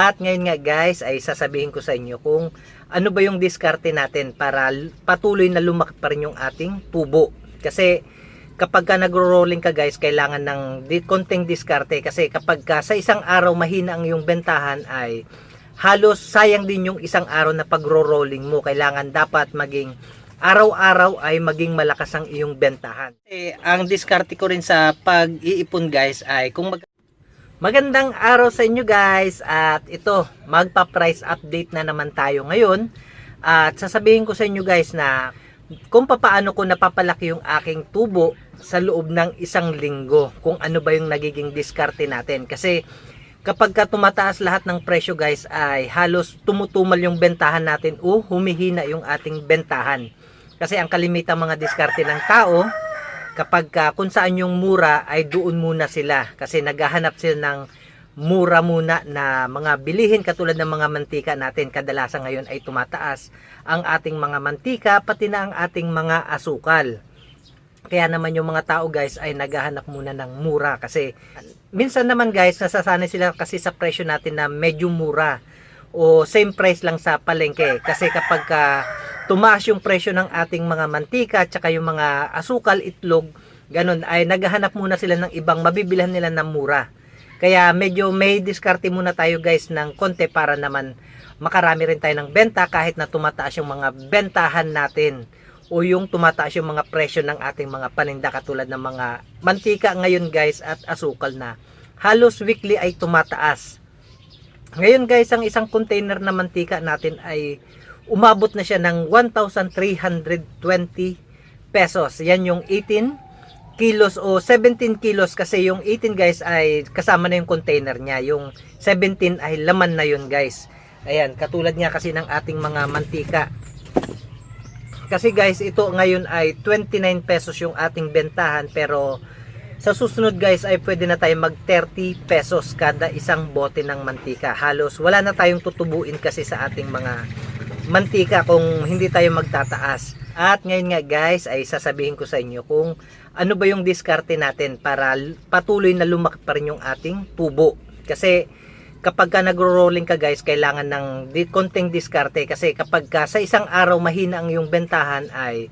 At ngayon nga guys ay sasabihin ko sa inyo kung ano ba yung diskarte natin para patuloy na lumaki pa rin yung ating tubo. Kasi kapag ka nagro-rolling ka guys, kailangan ng di, konting diskarte kasi kapag ka sa isang araw mahina ang yung bentahan ay halos sayang din yung isang araw na pagro-rolling mo. Kailangan dapat maging araw-araw ay maging malakas ang iyong bentahan. Eh, ang diskarte ko rin sa pag-iipon guys ay kung mag Magandang araw sa inyo guys. At ito magpa-price update na naman tayo ngayon. At sasabihin ko sa inyo guys na kung papaano ko napapalaki yung aking tubo sa loob ng isang linggo kung ano ba yung nagiging diskarte natin. Kasi kapag ka tumataas lahat ng presyo guys ay halos tumutumal yung bentahan natin o humihina yung ating bentahan. Kasi ang kalimitan mga diskarte ng tao kapag ka, kung saan yung mura ay doon muna sila. Kasi naghahanap sila ng mura muna na mga bilihin katulad ng mga mantika natin. Kadalasan ngayon ay tumataas ang ating mga mantika pati na ang ating mga asukal. Kaya naman yung mga tao guys ay naghahanap muna ng mura. Kasi minsan naman guys nasasanay sila kasi sa presyo natin na medyo mura o same price lang sa palengke. Kasi kapag ka tumaas yung presyo ng ating mga mantika at saka yung mga asukal, itlog, ganun ay naghahanap muna sila ng ibang mabibilhan nila ng mura. Kaya medyo may diskarte muna tayo guys ng konti para naman makarami rin tayo ng benta kahit na tumataas yung mga bentahan natin o yung tumataas yung mga presyo ng ating mga paninda katulad ng mga mantika ngayon guys at asukal na halos weekly ay tumataas. Ngayon guys, ang isang container na mantika natin ay umabot na siya ng 1,320 pesos. Yan yung 18 kilos o 17 kilos kasi yung 18 guys ay kasama na yung container niya. Yung 17 ay laman na yun guys. Ayan, katulad nga kasi ng ating mga mantika. Kasi guys, ito ngayon ay 29 pesos yung ating bentahan pero sa susunod guys ay pwede na tayo mag 30 pesos kada isang bote ng mantika. Halos wala na tayong tutubuin kasi sa ating mga mantika kung hindi tayo magtataas. At ngayon nga guys ay sasabihin ko sa inyo kung ano ba yung diskarte natin para patuloy na lumaki pa rin yung ating tubo. Kasi kapag ka nagro-rolling ka guys, kailangan ng di, konting diskarte kasi kapag ka sa isang araw mahina ang yung bentahan ay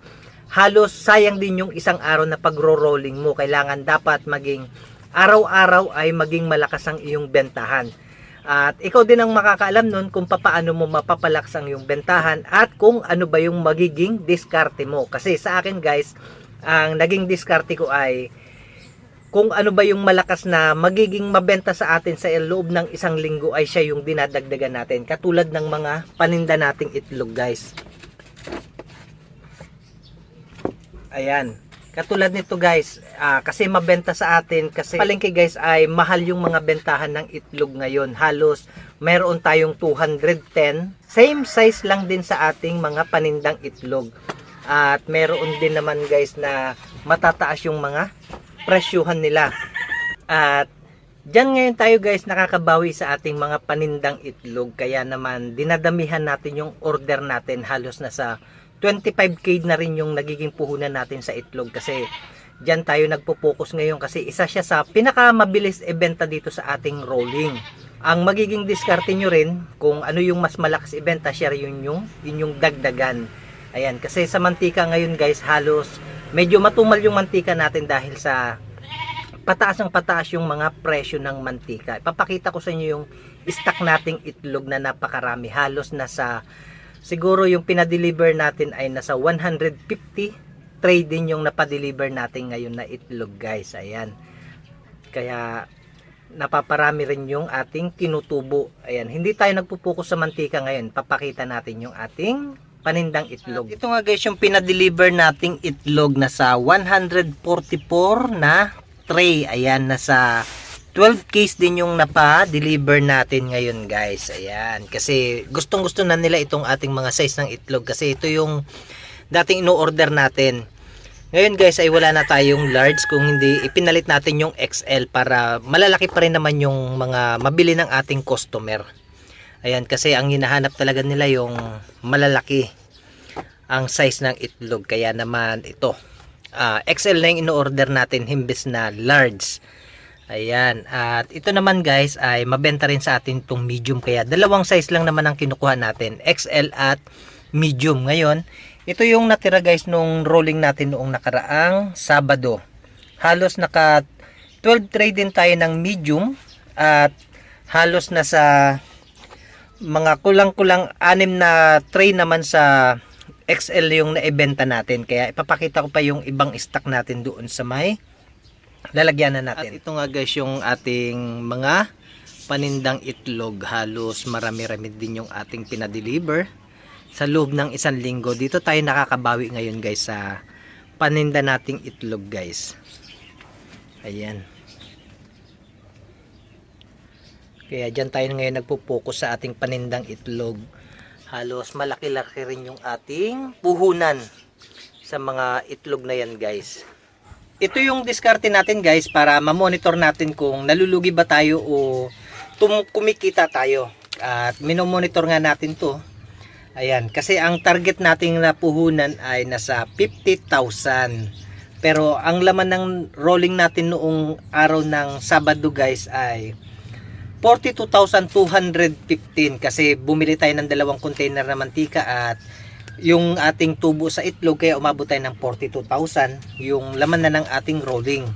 halos sayang din yung isang araw na pagro-rolling mo. Kailangan dapat maging araw-araw ay maging malakas ang iyong bentahan. At ikaw din ang makakaalam nun kung papaano mo mapapalakas ang iyong bentahan at kung ano ba yung magiging diskarte mo. Kasi sa akin guys, ang naging diskarte ko ay kung ano ba yung malakas na magiging mabenta sa atin sa loob ng isang linggo ay siya yung dinadagdagan natin. Katulad ng mga paninda nating itlog guys. Ayan. Katulad nito guys, ah, kasi mabenta sa atin kasi palengke guys ay mahal yung mga bentahan ng itlog ngayon. Halos meron tayong 210. Same size lang din sa ating mga panindang itlog. At meron din naman guys na matataas yung mga presyuhan nila. At Diyan ngayon tayo guys nakakabawi sa ating mga panindang itlog kaya naman dinadamihan natin yung order natin halos na sa 25k na rin yung nagiging puhunan natin sa itlog kasi diyan tayo nagpo-focus ngayon kasi isa siya sa pinakamabilis ibenta dito sa ating rolling. Ang magiging diskarte nyo rin kung ano yung mas malakas ibenta share yun yung, yun yung dagdagan. Ayan, kasi sa mantika ngayon guys halos medyo matumal yung mantika natin dahil sa pataas ang pataas yung mga presyo ng mantika. Ipapakita ko sa inyo yung stock nating itlog na napakarami. Halos nasa, siguro yung pinadeliver natin ay nasa 150 tray din yung napadeliver natin ngayon na itlog guys. Ayan. Kaya napaparami rin yung ating tinutubo. Ayan. Hindi tayo nagpupokus sa mantika ngayon. Papakita natin yung ating panindang itlog. Ito nga guys yung pinadeliver nating itlog na sa 144 na tray. Ayan, nasa 12 case din yung napa-deliver natin ngayon guys. Ayan, kasi gustong gusto na nila itong ating mga size ng itlog kasi ito yung dating ino-order natin. Ngayon guys ay wala na tayong large kung hindi ipinalit natin yung XL para malalaki pa rin naman yung mga mabili ng ating customer. Ayan kasi ang hinahanap talaga nila yung malalaki ang size ng itlog kaya naman ito ah, XL na yung ino-order natin himbis na large Ayan. At ito naman guys ay mabenta rin sa atin itong medium. Kaya dalawang size lang naman ang kinukuha natin. XL at medium. Ngayon, ito yung natira guys nung rolling natin noong nakaraang Sabado. Halos naka 12 tray din tayo ng medium at halos na sa mga kulang-kulang anim na tray naman sa XL yung naibenta natin. Kaya ipapakita ko pa yung ibang stock natin doon sa may lalagyan na natin. At ito nga guys yung ating mga panindang itlog. Halos marami-rami din yung ating pinadeliver sa loob ng isang linggo. Dito tayo nakakabawi ngayon guys sa paninda nating itlog guys. Ayan. Kaya dyan tayo ngayon nagpo-focus sa ating panindang itlog. Halos malaki-laki rin yung ating puhunan sa mga itlog na yan guys. Ito yung diskarte natin guys para ma-monitor natin kung nalulugi ba tayo o kumikita tayo. At minomonitor nga natin to. Ayan, kasi ang target nating na puhunan ay nasa 50,000. Pero ang laman ng rolling natin noong araw ng Sabado guys ay 42,215 kasi bumili tayo ng dalawang container na mantika at yung ating tubo sa itlog kaya umabot tayo ng 42,000 yung laman na ng ating rolling.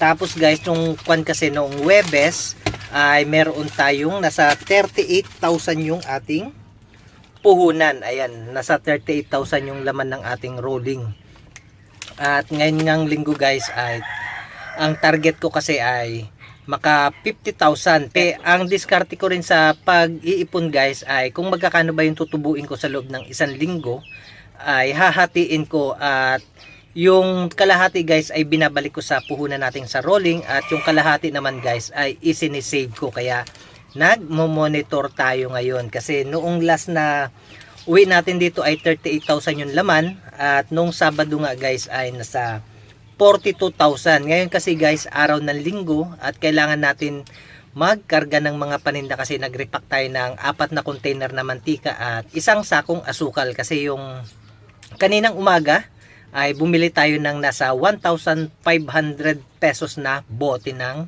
Tapos guys, yung kwan kasi noong Webes ay meron tayong nasa 38,000 yung ating puhunan. Ayan, nasa 38,000 yung laman ng ating rolling. At ngayon ngang linggo guys ay ang target ko kasi ay maka 50,000. Pe, ang diskarte ko rin sa pag-iipon guys ay kung magkakano ba yung tutubuin ko sa loob ng isang linggo ay hahatiin ko at yung kalahati guys ay binabalik ko sa puhunan natin sa rolling at yung kalahati naman guys ay isinisave ko kaya nagmo-monitor tayo ngayon kasi noong last na uwi natin dito ay 38,000 yung laman at nung Sabado nga guys ay nasa 42,000. Ngayon kasi guys, araw ng linggo at kailangan natin magkarga ng mga paninda kasi nag-repack tayo ng apat na container na mantika at isang sakong asukal kasi yung kaninang umaga ay bumili tayo ng nasa 1,500 pesos na bote ng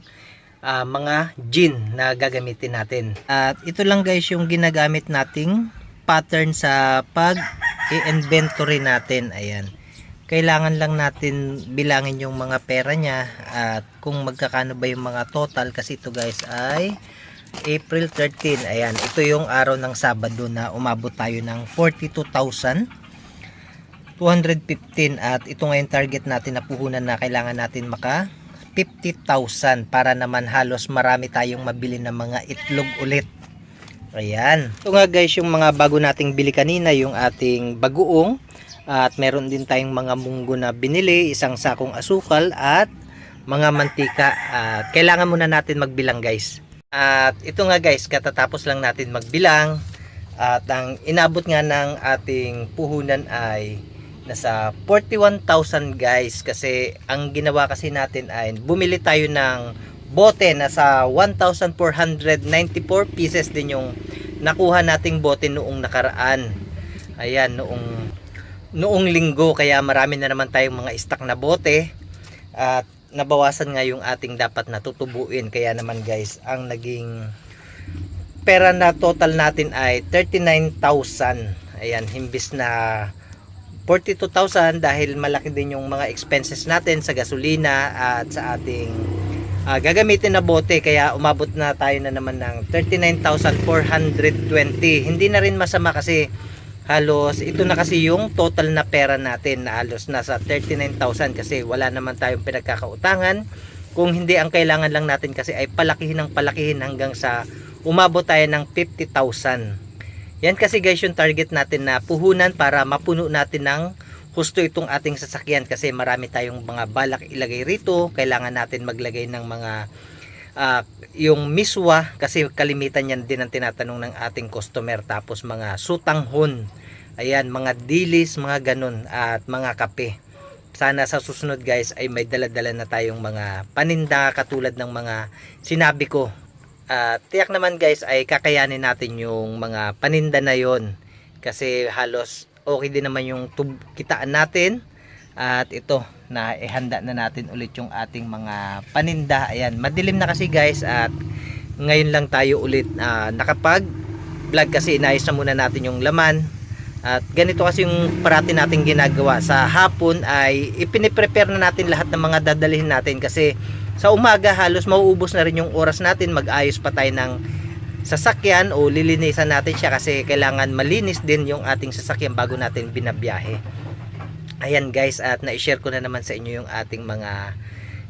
ah, mga gin na gagamitin natin. At ito lang guys yung ginagamit nating pattern sa pag i-inventory natin. Ayan kailangan lang natin bilangin yung mga pera niya at kung magkakano ba yung mga total kasi ito guys ay April 13 ayan ito yung araw ng Sabado na umabot tayo ng 42,215 at ito ngayon target natin na puhunan na kailangan natin maka 50,000 para naman halos marami tayong mabili ng mga itlog ulit. Ayan. Ito nga guys yung mga bago nating bili kanina yung ating bagoong at meron din tayong mga munggo na binili, isang sakong asukal at mga mantika. At kailangan muna natin magbilang guys. At ito nga guys, katatapos lang natin magbilang. At ang inabot nga ng ating puhunan ay nasa 41,000 guys. Kasi ang ginawa kasi natin ay bumili tayo ng bote nasa 1,494 pieces din yung nakuha nating bote noong nakaraan. Ayan, noong noong linggo kaya marami na naman tayong mga stock na bote at nabawasan nga yung ating dapat natutubuin. Kaya naman guys ang naging pera na total natin ay 39,000 ayan himbis na 42,000 dahil malaki din yung mga expenses natin sa gasolina at sa ating ah, gagamitin na bote. Kaya umabot na tayo na naman ng 39,420 hindi na rin masama kasi halos ito na kasi yung total na pera natin na halos nasa 39,000 kasi wala naman tayong pinagkakautangan. Kung hindi ang kailangan lang natin kasi ay palakihin ng palakihin hanggang sa umabot tayo ng 50,000 yan kasi guys yung target natin na puhunan para mapuno natin ng husto itong ating sasakyan kasi marami tayong mga balak ilagay rito. Kailangan natin maglagay ng mga ah, yung miswa kasi kalimitan yan din ang tinatanong ng ating customer tapos mga sutanghon. Ayan mga dilis mga ganun at mga kape. Sana sa susunod guys ay may daladala na tayong mga paninda katulad ng mga sinabi ko. At tiyak naman guys ay kakayanin natin yung mga paninda na yon kasi halos okay din naman yung kitaan natin At ito, na ihanda na natin ulit yung ating mga paninda. Ayan, madilim na kasi guys at ngayon lang tayo ulit ah, nakapag vlog kasi inayos na muna natin yung laman. At ganito kasi yung parati natin ginagawa. Sa hapon ay ipiniprepare na natin lahat ng mga dadalhin natin kasi sa umaga halos mauubos na rin yung oras natin. Mag-ayos pa tayo ng sasakyan o lilinisan natin siya kasi kailangan malinis din yung ating sasakyan bago natin binabiyahe. Ayan guys at na-share ko na naman sa inyo yung ating mga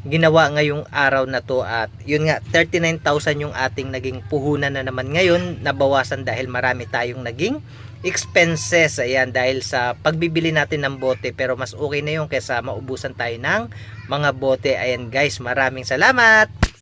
ginawa ngayong araw na to. At yun nga 39,000 yung ating naging puhunan na naman ngayon. Nabawasan dahil marami tayong naging expenses. Ayan dahil sa pagbibili natin ng bote. Pero mas okay na yun kaysa maubusan tayo ng mga bote. Ayan guys maraming salamat